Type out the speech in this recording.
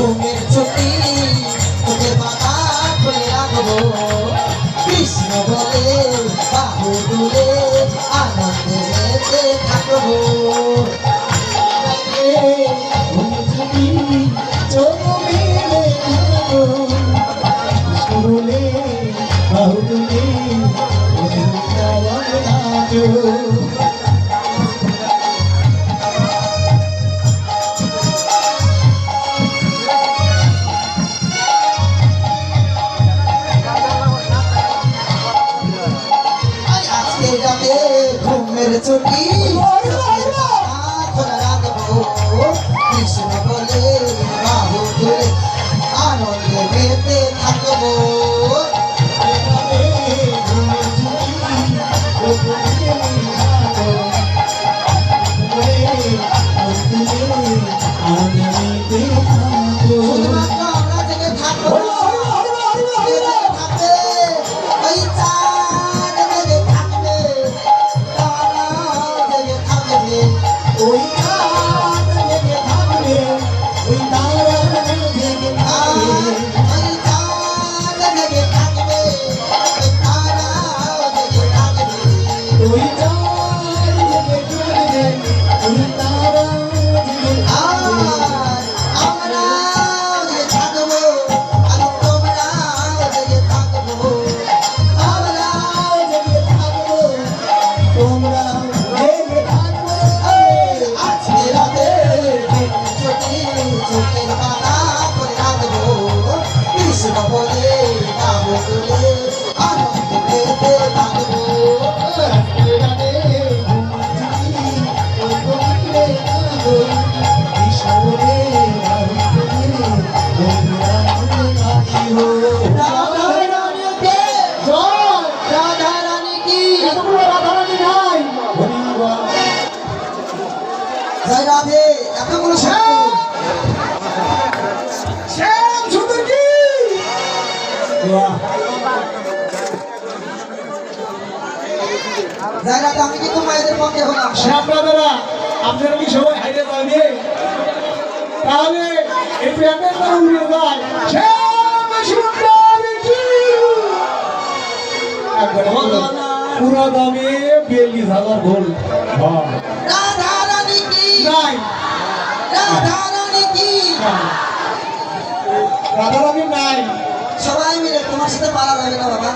ঘুমের ছুটি তোকে বাধা খুলে রাখব। কৃষ্ণ বলে বাহু দুলে আনন্দে মেতে থাকব। আজ ঘুমের ছুটি আজকে রাতে ছুটি চোখের রাধে এতগুলো শব্দ জয় রাধে আমি কিন্তু মায়েদের পক্ষে হলাম। আপনারা আপনারা কি সবাই হাইরে যাবে তাহলে এই প্যান্ডেলটা উড়িয়ে যায়। শ্যাম সুন্দর কি? একবারে পুরো দামে বিয়াল্লিশ হাজার ভোল রানী কি? রাধারানী নাই সবাই মিলে তোমার সাথে পারা যাবে না বাবা।